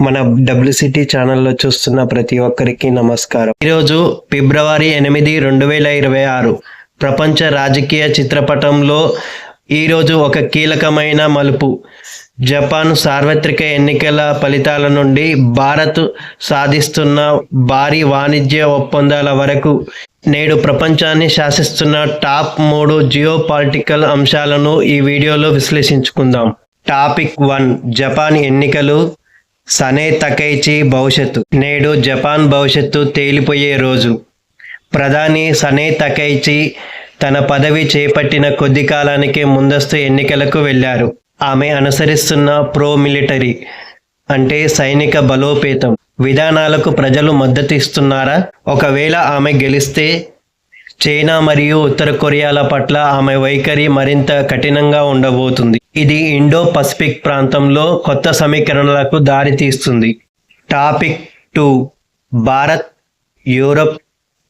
మన డబ్ల్యూసిటీ ఛానల్లో చూస్తున్న ప్రతి ఒక్కరికి నమస్కారం. ఈరోజు ఫిబ్రవరి ఎనిమిది రెండు వేల ఇరవై ఆరు ప్రపంచ రాజకీయ చిత్రపటంలో ఈరోజు ఒక కీలకమైన మలుపు. జపాన్ సార్వత్రిక ఎన్నికల ఫలితాల నుండి భారత్ సాధిస్తున్న భారీ వాణిజ్య ఒప్పందాల వరకు నేడు ప్రపంచాన్ని శాసిస్తున్న టాప్ మూడు జియో పాలిటికల్ అంశాలను ఈ వీడియోలో విశ్లేషించుకుందాం. టాపిక్ వన్ జపాన్ ఎన్నికలు సనే తకైచి భవిష్యత్తు. నేడు జపాన్ భవిష్యత్తు తేలిపోయే రోజు. ప్రధాని సనే తకైచి తన పదవి చేపట్టిన కొద్ది కాలానికి ముందస్తు ఎన్నికలకు వెళ్ళారు ఆమె అనుసరిస్తున్న ప్రో మిలిటరీ అంటే సైనిక బలోపేతం. విధానాలకు ప్రజలు మద్దతిస్తున్నారా? ఒకవేళ ఆమె గెలిస్తే చైనా మరియు ఉత్తర కొరియాల పట్ల ఆమె వైఖరి మరింత కఠినంగా ఉండబోతుంది. ఇది ఇండో పసిఫిక్ ప్రాంతంలో కొత్త సమీకరణలకు దారితీస్తుంది. టాపిక్ టూ భారత్ యూరప్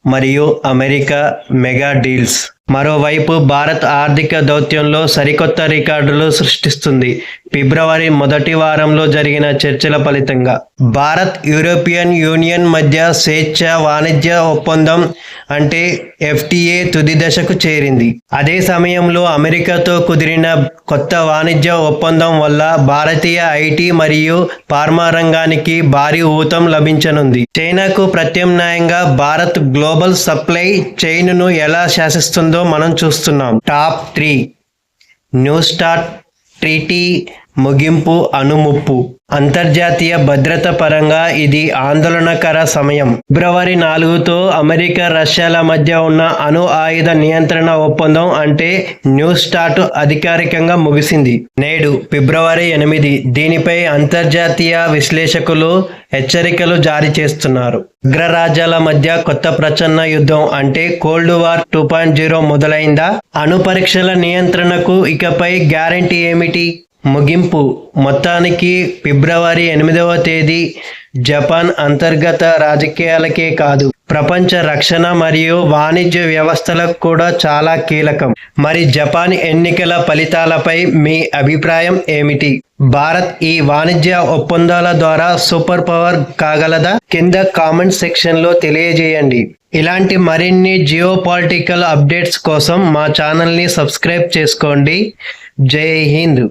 మరియు అమెరికా మెగా డీల్స్. మరోవైపు భారత్ ఆర్థిక దౌత్యంలో సరికొత్త రికార్డులు సృష్టిస్తుంది. ఫిబ్రవరి మొదటి వారంలో జరిగిన చర్చల ఫలితంగా భారత్ యూరోపియన్ యూనియన్ మధ్య స్వేచ్ఛ వాణిజ్య ఒప్పందం అంటే ఎఫ్టిఏ తుది దశకు చేరింది. అదే సమయంలో అమెరికాతో కుదిరిన కొత్త వాణిజ్య ఒప్పందం వల్ల భారతీయ ఐటీ మరియు ఫార్మా రంగానికి భారీ ఊతం లభించనుంది. చైనాకు ప్రత్యామ్నాయంగా భారత్ గ్లోబల్ సప్లై చైన్ను ఎలా శాసిస్తుందో మనం చూస్తున్నాం. Top three. New START treaty ముగింపు అనుముప్పు. అంతర్జాతీయ భద్రత పరంగా ఇది ఆందోళనకర సమయం. ఫిబ్రవరి నాలుగుతో అమెరికా రష్యాల మధ్య ఉన్న అణు ఆయుధ నియంత్రణ ఒప్పందం అంటే న్యూ స్టార్ట్ అధికారికంగా ముగిసింది. నేడు ఫిబ్రవరి ఎనిమిది దీనిపై అంతర్జాతీయ విశ్లేషకులు హెచ్చరికలు జారీ చేస్తున్నారు. అగ్రరాజ్యాల మధ్య కొత్త ప్రచన్న యుద్ధం అంటే cold war two point zero మొదలైందా? అణు పరీక్షల నియంత్రణకు ఇకపై గ్యారంటీ ఏమిటి? ముగింపు. మొత్తానికి ఫిబ్రవరి ఎనిమిదవ తేదీ జపాన్ అంతర్గత రాజకీయాలకే కాదు ప్రపంచ రక్షణ మరియు వాణిజ్య వ్యవస్థలకు కూడా చాలా కీలకం. మరి జపాన్ ఎన్నికల ఫలితాలపై మీ అభిప్రాయం ఏమిటి? భారత్ ఈ వాణిజ్య ఒప్పందాల ద్వారా సూపర్ పవర్ కాగలదా? కింద కామెంట్ సెక్షన్లో తెలియజేయండి. ఇలాంటి మరిన్ని జియో పాలిటికల్ అప్డేట్స్ కోసం మా ఛానల్ని సబ్స్క్రైబ్ చేసుకోండి. జై హింద్.